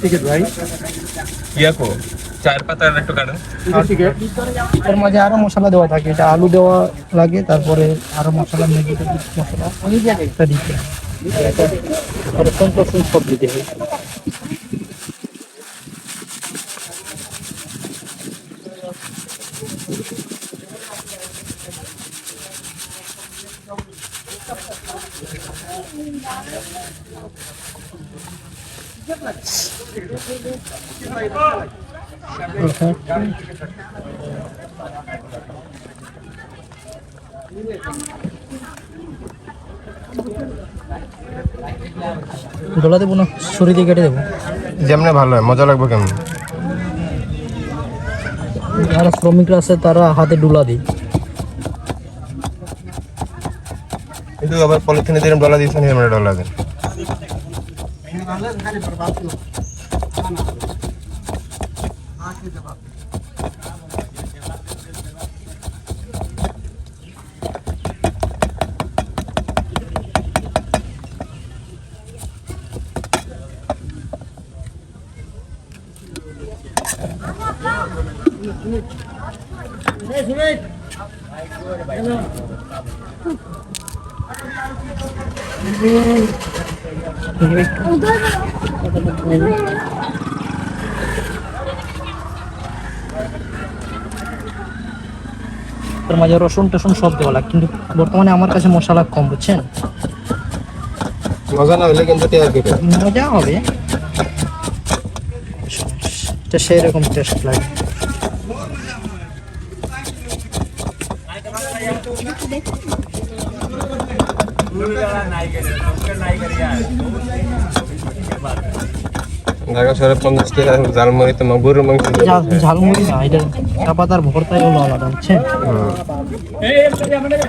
Ticket ভাই ইয়াকো চার পাতার একটু কারণ টিকিট এর মাঝে আরও মশলা দেওয়া থাকে এটা আলু দেওয়া লাগে তারপরে আরও মশলা ম্যাগি মশলা এটা দিতে হয়। এটা রসুন সব দিতে হয় ডলা দেবো না? ছুরি দিয়ে কেটে দেবো। যেমন ভালো হয় মজা লাগবে কেমন? যারা শ্রমিকরা আছে তারা হাতে ডুলা দিই। কিন্তু আবার পলিথিনে যেরকম ডলা দিয়েছেন এরকম ডলা দেন তার মাঝে রসুন টসুন সব দেওয়া লাগে কিন্তু বর্তমানে আমার কাছে মশলা কম বুঝছেন? মজা না হলে কিন্তু মজা হবে। এটা সেই রকম টেস্ট লাগে। ঢাকা শহরে পঞ্চাশ টাকা জালমুড়ি তো গরুর মাংস ঝালমুড়ি না এটা চা পাতার ভর্তাই হলো আলাদা বুঝছেন?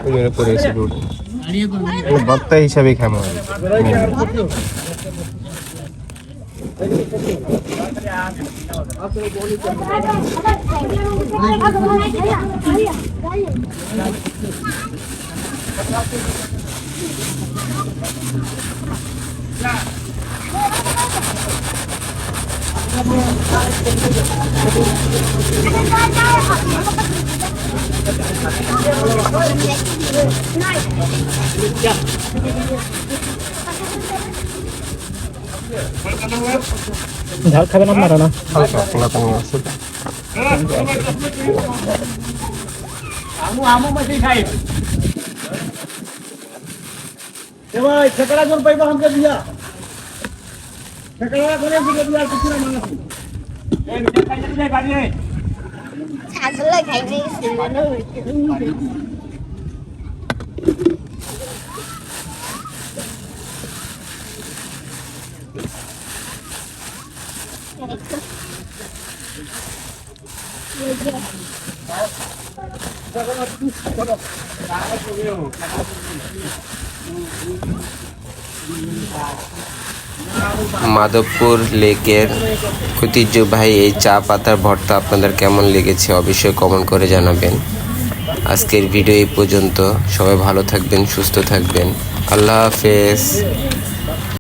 ওই পরে এসে দুধ ভর্তা হিসাবে খাব ঝাল খাবেন আপনারা না হালকা খোলা পানি আছে ভাই ঠেকড়া কোন পাইবা আমাকে দিয়া। ঠেকড়া করে দিকে দিয়া কিছু না মানাছি ছাগল খাইবে মাধবপুর লেকের ঐতিহ্যবাহী এই চা পাতার ভর্তা আপনাদের কেমন লেগেছে অবশ্যই কমেন্ট করে জানাবেন। আজকের ভিডিও এই পর্যন্ত। সবাই ভালো থাকবেন, সুস্থ থাকবেন। আল্লাহ হাফেজ।